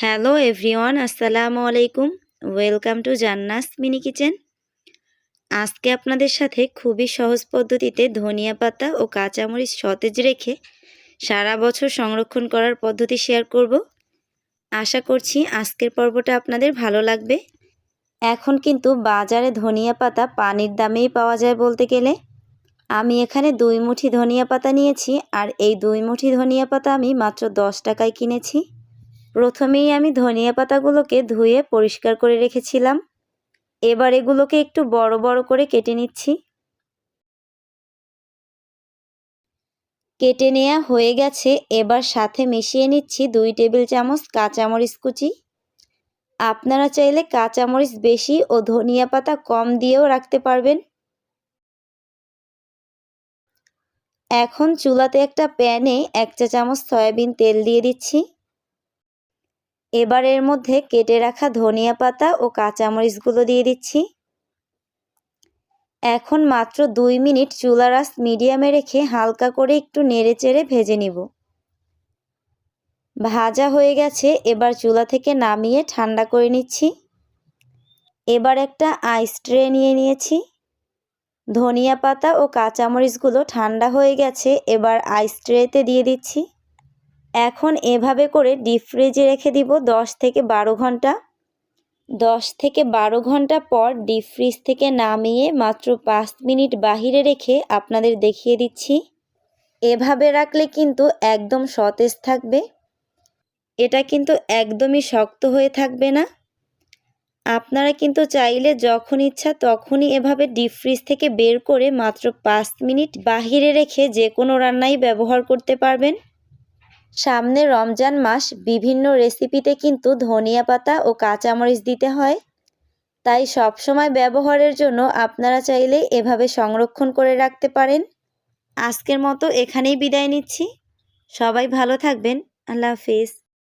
Hello everyone আসসালামু আলাইকুম welcome to Jannas mini kitchen আজকে আপনাদের সাথে খুবই সহজ পদ্ধতিতে ধনিয়া পাতা ও কাঁচামরিচ সতেজ রেখে সারা বছর সংরক্ষণ করার পদ্ধতি শেয়ার করব। আশা করছি আজকের পর্বটা আপনাদের ভালো লাগবে। এখন কিন্তু বাজারে ধনিয়া পাতা পানির দামেই পাওয়া যায় বলতে গেলে। আমি এখানে দুই মুঠি ধনিয়া পাতা নিয়েছি আর এই দুই মুঠি ধনিয়া পাতা আমি মাত্র দশ টাকায় কিনেছি। প্রথমেই আমি ধনিয়া পাতাগুলোকে ধুয়ে পরিষ্কার করে রেখেছিলাম। এবার এগুলোকে একটু বড় বড় করে কেটে নিচ্ছি। কেটে নেওয়া হয়ে গেছে, এবার সাথে মিশিয়ে নিচ্ছি দুই টেবিল চামচ কাঁচামরিচ কুচি। আপনারা চাইলে কাঁচামরিচ বেশি ও ধনিয়া পাতা কম দিয়েও রাখতে পারবেন। এখন চুলাতে একটা প্যানে এক চা চামচ সয়াবিন তেল দিয়ে দিচ্ছি। এবার এর মধ্যে কেটে রাখা ধনিয়া পাতা ও কাঁচামরিচগুলো দিয়ে দিচ্ছি। এখন মাত্র দুই মিনিট চুলার আঁচ মিডিয়ামে রেখে হালকা করে একটু নেড়ে চেড়ে ভেজে নিব। ভাজা হয়ে গেছে, এবার চুলা থেকে নামিয়ে ঠান্ডা করে নিচ্ছি। এবার একটা আইস ট্রে নিয়ে নিয়েছি। ধনিয়া পাতা ও কাঁচামরিচগুলো ঠান্ডা হয়ে গেছে, এবার আইস ট্রেতে দিয়ে দিচ্ছি। এখন এভাবে করে ডিপ ফ্রিজে রেখে দিব দশ থেকে বারো ঘণ্টা। দশ থেকে বারো ঘণ্টা পর ডিপ ফ্রিজ থেকে নামিয়ে মাত্র পাঁচ মিনিট বাহিরে রেখে আপনাদের দেখিয়ে দিচ্ছি। এভাবে রাখলে কিন্তু একদম সতেজ থাকবে। এটা কিন্তু একদমই শক্ত হয়ে থাকবে না। আপনারা কিন্তু চাইলে যখন ইচ্ছা তখনই এভাবে ডিপ ফ্রিজ থেকে বের করে মাত্র পাঁচ মিনিট বাহিরে রেখে যে কোনো রান্নাই ব্যবহার করতে পারবেন। সামনে রমজান মাস, বিভিন্ন রেসিপিতে কিন্তু ধনিয়া পাতা ও কাঁচামরিচ দিতে হয়। তাই সবসময় ব্যবহারের জন্য আপনারা চাইলে এভাবে সংরক্ষণ করে রাখতে পারেন। আজকের মতো এখানেই বিদায় নিচ্ছি। সবাই ভালো থাকবেন। আল্লাহ হাফিজ।